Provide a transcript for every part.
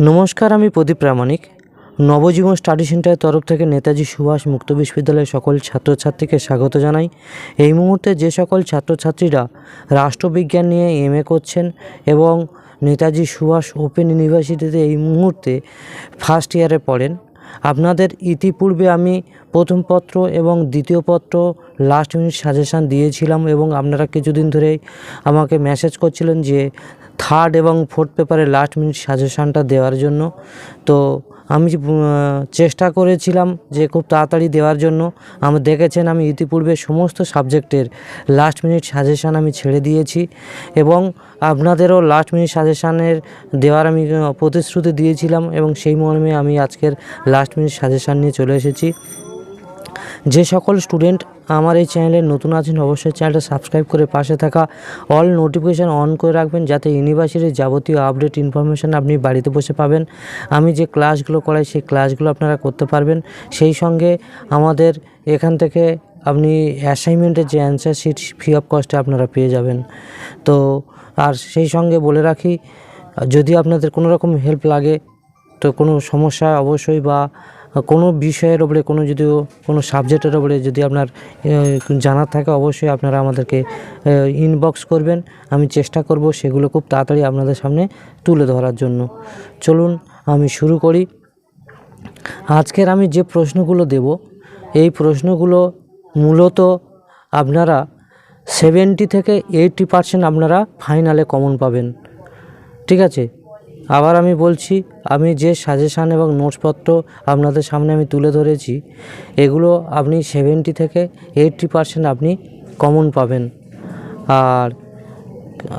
নমস্কার, আমি প্রদীপ প্রামাণিক। নবজীবন স্টাডি সেন্টারের তরফ থেকে নেতাজি সুভাষ মুক্ত বিশ্ববিদ্যালয়ের সকল ছাত্রছাত্রীকে স্বাগত জানাই। এই মুহূর্তে যে সকল ছাত্রছাত্রীরা রাষ্ট্রবিজ্ঞান নিয়ে এম করছেন এবং নেতাজি সুভাষ ওপেন ইউনিভার্সিটিতে এই মুহূর্তে ফার্স্ট ইয়ারে পড়েন, আপনাদের ইতিপূর্বে আমি প্রথম পত্র এবং দ্বিতীয় পত্র লাস্ট মিনিট সাজেশান দিয়েছিলাম এবং আপনারা কিছুদিন ধরেই আমাকে মেসেজ করছিলেন যে থার্ড এবং ফোর্থ পেপারে লাস্ট মিনিট সাজেশানটা দেওয়ার জন্য। তো আমি চেষ্টা করেছিলাম যে খুব তাড়াতাড়ি দেওয়ার জন্য আমি দেখেছেন আমি ইতিপূর্বে সমস্ত সাবজেক্টের লাস্ট মিনিট সাজেশান আমি ছেড়ে দিয়েছি এবং আপনাদেরও লাস্ট মিনিট সাজেশানের দেওয়ার আমি প্রতিশ্রুতি দিয়েছিলাম এবং সেই মর্মে আমি আজকের লাস্ট মিনিট সাজেশান নিয়ে চলে এসেছি। যে সকল স্টুডেন্ট আমার এই চ্যানেলে নতুন আছেন, অবশ্যই চ্যানেলটা সাবস্ক্রাইব করে পাশে থাকা অল নোটিফিকেশান অন করে রাখবেন, যাতে ইউনিভার্সিটির যাবতীয় আপডেট ইনফরমেশান আপনি বাড়িতে বসে পাবেন। আমি যে ক্লাসগুলো করাই, সেই ক্লাসগুলো আপনারা করতে পারবেন। সেই সঙ্গে আমাদের এখান থেকে আপনি অ্যাসাইনমেন্টের যে অ্যান্সার শিট ফ্রি অফ কস্টে আপনারা পেয়ে যাবেন। তো আর সেই সঙ্গে বলে রাখি, যদি আপনাদের কোনো রকম হেল্প লাগে, তো কোনো সমস্যা অবশ্যই বা কোনো বিষয়ের ওপরে, কোনো যদি কোনো সাবজেক্টের ওপরে যদি আপনার জানার থাকে, অবশ্যই আপনারা আমাদেরকে ইনবক্স করবেন। আমি চেষ্টা করব সেগুলো খুব তাড়াতাড়ি আপনাদের সামনে তুলে ধরার জন্য। চলুন, আমি শুরু করি। আজকের আমি যে প্রশ্নগুলো দেব, এই প্রশ্নগুলো মূলত আপনারা সেভেন্টি থেকে এইটটি পার্সেন্ট আপনারা ফাইনালে কমন পাবেন। ঠিক আছে? আবার আমি বলছি, আমি যে সাজেশান এবং নোটসপত্র আপনাদের সামনে আমি তুলে ধরেছি, এগুলো আপনি সেভেন্টি থেকে এইটটি পার্সেন্ট আপনি কমন পাবেন। আর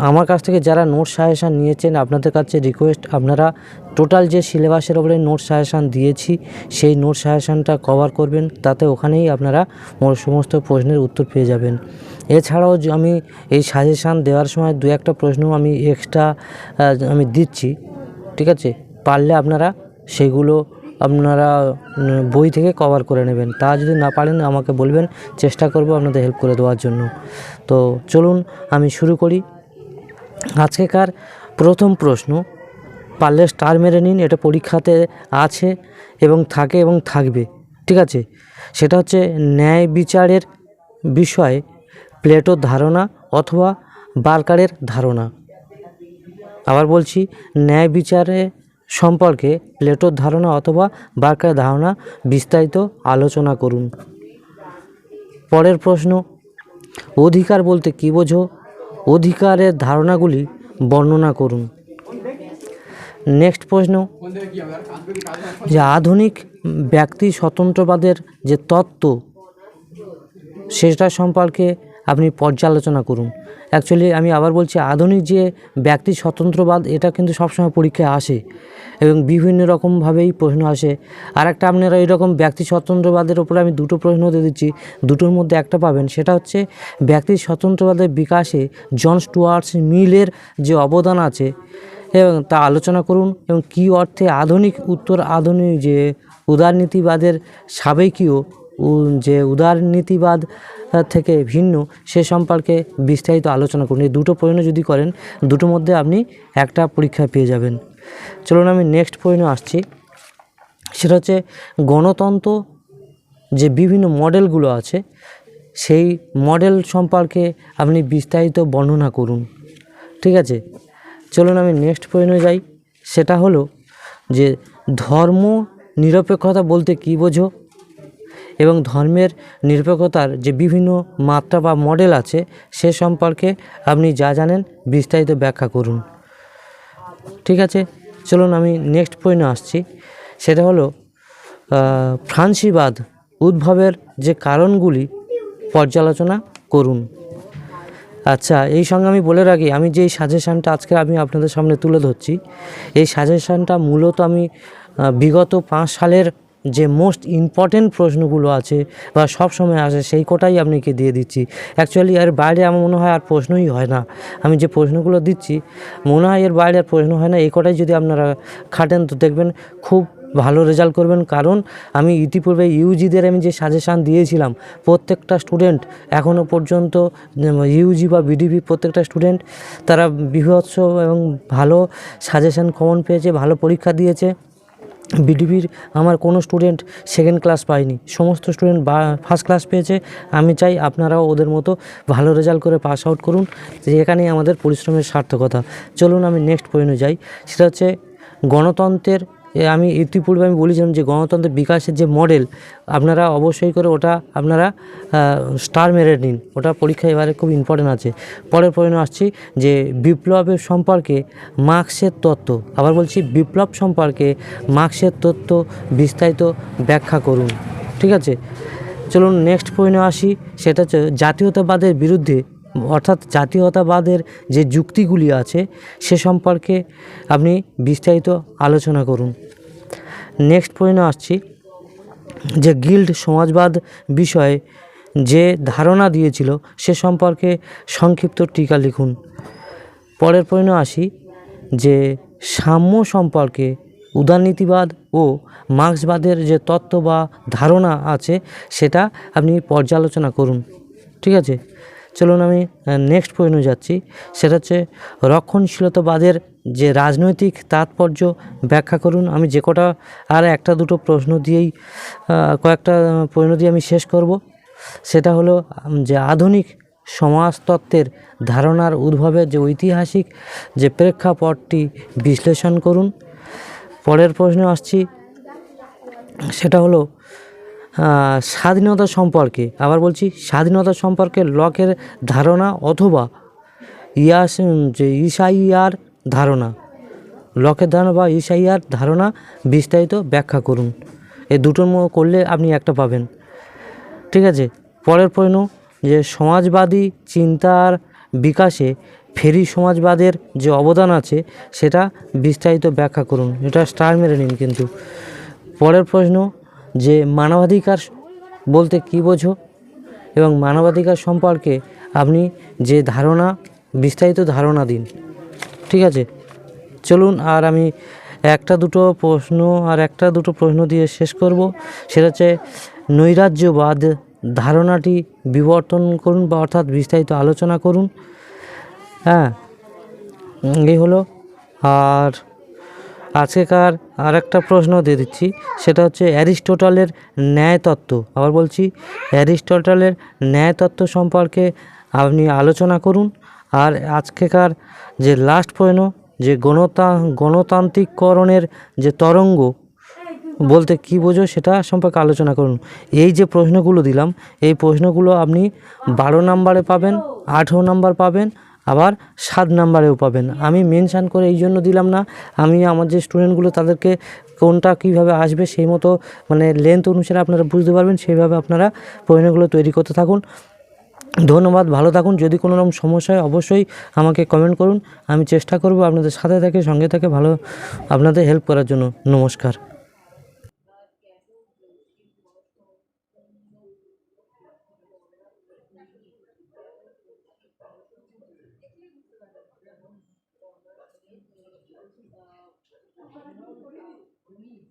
আমার কাছ থেকে যারা নোট সাজেশান নিয়েছেন, আপনাদের কাছে রিকোয়েস্ট আপনারা টোটাল যে সিলেবাসের ওপরে নোট সাজেশান দিয়েছি, সেই নোট সাজেশানটা কভার করবেন, তাতে ওখানেই আপনারা সমস্ত প্রশ্নের উত্তর পেয়ে যাবেন। এছাড়াও আমি এই সাজেশান দেওয়ার সময় দু একটা প্রশ্ন আমি এক্সট্রা আমি দিচ্ছি। ঠিক আছে? পারলে আপনারা সেগুলো আপনারা বই থেকে কভার করে নেবেন। তা যদি না পারেন, আমাকে বলবেন, চেষ্টা করব আপনাদের হেল্প করে দেওয়ার জন্য। তো চলুন, আমি শুরু করি। আজকেকার প্রথম প্রশ্ন, পারলে স্টার মেরে নিন, এটা পরীক্ষাতে আছে এবং থাকে এবং থাকবে, ঠিক আছে? সেটা হচ্ছে ন্যায় বিচারের বিষয়ে প্লেটোর ধারণা অথবা বার্কারের ধারণা। আবার বলছি, ন্যায় বিচারে সম্পর্কে প্লেটোর ধারণা অথবা বার্কারের ধারণা বিস্তারিত আলোচনা করুন। পরের প্রশ্ন, অধিকার বলতে কী বোঝো? অধিকারের ধারণাগুলি বর্ণনা করুন। নেক্সট প্রশ্ন, যে আধুনিক ব্যক্তি স্বতন্ত্রবাদের যে তত্ত্ব, সেটা সম্পর্কে আপনি পর্যালোচনা করুন। অ্যাকচুয়ালি আমি আবার বলছি, আধুনিক যে ব্যক্তি স্বতন্ত্রবাদ, এটা কিন্তু সবসময় পরীক্ষায় আসে এবং বিভিন্ন রকমভাবেই প্রশ্ন আসে। আর একটা আপনারা এরকম ব্যক্তি স্বতন্ত্রবাদের ওপরে আমি দুটো প্রশ্ন দিয়ে দিচ্ছি। দুটোর মধ্যে একটা পাবেন, সেটা হচ্ছে ব্যক্তি স্বতন্ত্রবাদের বিকাশে জন স্টুয়ার্টস মিলের যে অবদান আছে, এবং তা আলোচনা করুন এবং কী অর্থে আধুনিক, উত্তর আধুনিক যে উদারনীতিবাদের সাবেকীয় যে উদারনীতিবাদ থেকে ভিন্ন, সে সম্পর্কে বিস্তারিত আলোচনা করুন। এই দুটো প্রশ্ন যদি করেন, দুটোর মধ্যে আপনি একটা পরীক্ষা পেয়ে যাবেন। চলুন আমি নেক্সট প্রশ্ন আসছি। সেটা হচ্ছে, গণতন্ত্র যে বিভিন্ন মডেলগুলো আছে, সেই মডেল সম্পর্কে আপনি বিস্তারিত বর্ণনা করুন। ঠিক আছে? চলুন আমি নেক্সট প্রশ্নে যাই। সেটা হলো যে, ধর্ম নিরপেক্ষতা বলতে কী বোঝো? এবং ধর্মের নিরপেক্ষতার যে বিভিন্ন মাত্রা বা মডেল আছে, সে সম্পর্কে আপনি যা জানেন বিস্তারিত ব্যাখ্যা করুন। ঠিক আছে, চলুন আমি নেক্সট পয়েন্টে আসছি। সেটা হলো ফ্রান্সিবাদ উদ্ভবের যে কারণগুলি পর্যালোচনা করুন। আচ্ছা এই সঙ্গে আমি বলে রাখি, আমি যে সাজেশানটা আজকে আমি আপনাদের সামনে তুলে ধরছি, এই সাজেশানটা মূলত আমি বিগত পাঁচ সালের যে মোস্ট ইম্পর্টেন্ট প্রশ্নগুলো আছে বা সব সময় আসে, সেই কোটাই আপনাকে দিয়ে দিচ্ছি। অ্যাকচুয়ালি এর বাইরে আমার মনে হয় আর প্রশ্নই হয় না। আমি যে প্রশ্নগুলো দিচ্ছি, মনে হয় এর বাইরে আর প্রশ্ন হয় না। এই কোটাই যদি আপনারা খাটেন তো দেখবেন খুব ভালো রেজাল্ট করবেন। কারণ আমি ইতিপূর্বে ইউজিদের আমি যে সাজেশান দিয়েছিলাম, প্রত্যেকটা স্টুডেন্ট এখনও পর্যন্ত ইউজি বা বিডিপি প্রত্যেকটা স্টুডেন্ট তারা বিভৎস এবং ভালো সাজেশান কমন পেয়েছে, ভালো পরীক্ষা দিয়েছে। বিডিপির আমার কোনো স্টুডেন্ট সেকেন্ড ক্লাস পায়নি। সমস্ত স্টুডেন্ট বা ফার্স্ট ক্লাস পেয়েছে। আমি চাই আপনারাও ওদের মতো ভালো রেজাল্ট করে পাস আউট করুন। এখানেই আমাদের পরিশ্রমের সার্থকতা। চলুন আমি নেক্সট পয়েন্টে যাই। সেটা হচ্ছে গণতন্ত্রের আমি ইতিপূর্বে আমি বলেছিলাম যে গণতন্ত্রের বিকাশের যে মডেল আপনারা অবশ্যই করে ওটা আপনারা স্টার মেরে নিন। ওটা পরীক্ষা এবারে খুব ইম্পর্টেন্ট আছে। পরের প্রশ্ন আসছি যে বিপ্লবের সম্পর্কে মার্ক্সের তত্ত্ব, আবার বলছি বিপ্লব সম্পর্কে মার্ক্সের তত্ত্ব বিস্তারিত ব্যাখ্যা করুন। ঠিক আছে? চলুন নেক্সট পয়েন্টে আসি। সেটা হচ্ছে জাতীয়তাবাদের বিরুদ্ধে অর্থাৎ জাতীয়তাবাদের যে যুক্তিগুলি আছে, সে সম্পর্কে আপনি বিস্তারিত আলোচনা করুন। নেক্সট পয়েন্টে আসছি, যে গিল্ড সমাজবাদ বিষয়ে যে ধারণা দিয়েছিল, সে সম্পর্কে সংক্ষিপ্ত টিকা লিখুন। পরের পয়েন্টে আসি, যে সাম্য সম্পর্কে উদারনীতিবাদ ও মার্ক্সবাদের যে তত্ত্ব বা ধারণা আছে, সেটা আপনি পর্যালোচনা করুন। ঠিক আছে? চলুন আমি নেক্সট পয়েন্টে যাচ্ছি। সেটা হচ্ছে, রক্ষণশীলতাবাদের যে রাজনৈতিক তাৎপর্য ব্যাখ্যা করুন। আমি যে কটা আর একটা দুটো প্রশ্ন দিয়েই কয়েকটা প্রশ্ন দিয়ে আমি শেষ করব। সেটা হলো যে আধুনিক সমাজতত্ত্বের ধারণার উদ্ভবের যে ঐতিহাসিক যে প্রেক্ষাপটটি বিশ্লেষণ করুন। পরের প্রশ্নে আসছি। সেটা হলো স্বাধীনতা সম্পর্কে, আবার বলছি স্বাধীনতা সম্পর্কে লকের ধারণা অথবা ইয়াস যে ইসাইয়ার ধারণা। লকের ধারণা বা ইসাইয়ার ধারণা বিস্তারিত ব্যাখ্যা করুন। এই দুটোর মধ্যে করলে আপনি একটা পাবেন। ঠিক আছে? পরের প্রশ্ন, যে সমাজবাদী চিন্তার বিকাশে ফেরি সমাজবাদের যে অবদান আছে, সেটা বিস্তারিত ব্যাখ্যা করুন। এটা স্টার মেরে নিন কিন্তু। পরের প্রশ্ন যে মানবাধিকার বলতে কী বোঝো? এবং মানবাধিকার সম্পর্কে আপনি যে ধারণা, বিস্তারিত ধারণা দিন। ঠিক আছে? চলুন আর আমি একটা দুটো প্রশ্ন আর একটা দুটো প্রশ্ন দিয়ে শেষ করব। সেটা হচ্ছে, নৈরাজ্যবাদ ধারণাটি বিবর্তন করুন বা অর্থাৎ বিস্তারিত আলোচনা করুন। হ্যাঁ এই হলো। আর আজকেকার আর একটা প্রশ্ন দিয়ে দিচ্ছি, সেটা হচ্ছে অ্যারিস্টোটলের ন্যায়তত্ত্ব। আবার বলছি, অ্যারিস্টোটলের ন্যায়তত্ত্ব সম্পর্কে আপনি আলোচনা করুন, আর আজকেকার যে লাস্ট প্রশ্ন, যে গণতা, গণতান্ত্রিককরণের যে তরঙ্গ, বলতে কি বোঝো সেটা সম্পর্কে আলোচনা করুন। এই যে প্রশ্নগুলো দিলাম, এই প্রশ্নগুলো আপনি বারো নাম্বারে পাবেন, আঠেরো নাম্বার পাবেন আবার সাত নাম্বারেও পাবেন। আমি মেনশান করে এই জন্য দিলাম না। আমি আমার যে স্টুডেন্টগুলো তাদেরকে কোনটা কীভাবে আসবে সেই মতো মানে লেন্থ অনুসারে আপনারা বুঝতে পারবেন, সেইভাবে আপনারা প্রশ্নগুলো তৈরি করতে থাকুন। ধন্যবাদ, ভালো থাকুন। যদি কোনো রকম সমস্যা হয় অবশ্যই আমাকে কমেন্ট করুন। আমি চেষ্টা করব আপনাদের সাথে থেকে, সঙ্গে থেকে ভালো আপনাদের হেল্প করার জন্য। নমস্কার। 五五六五五。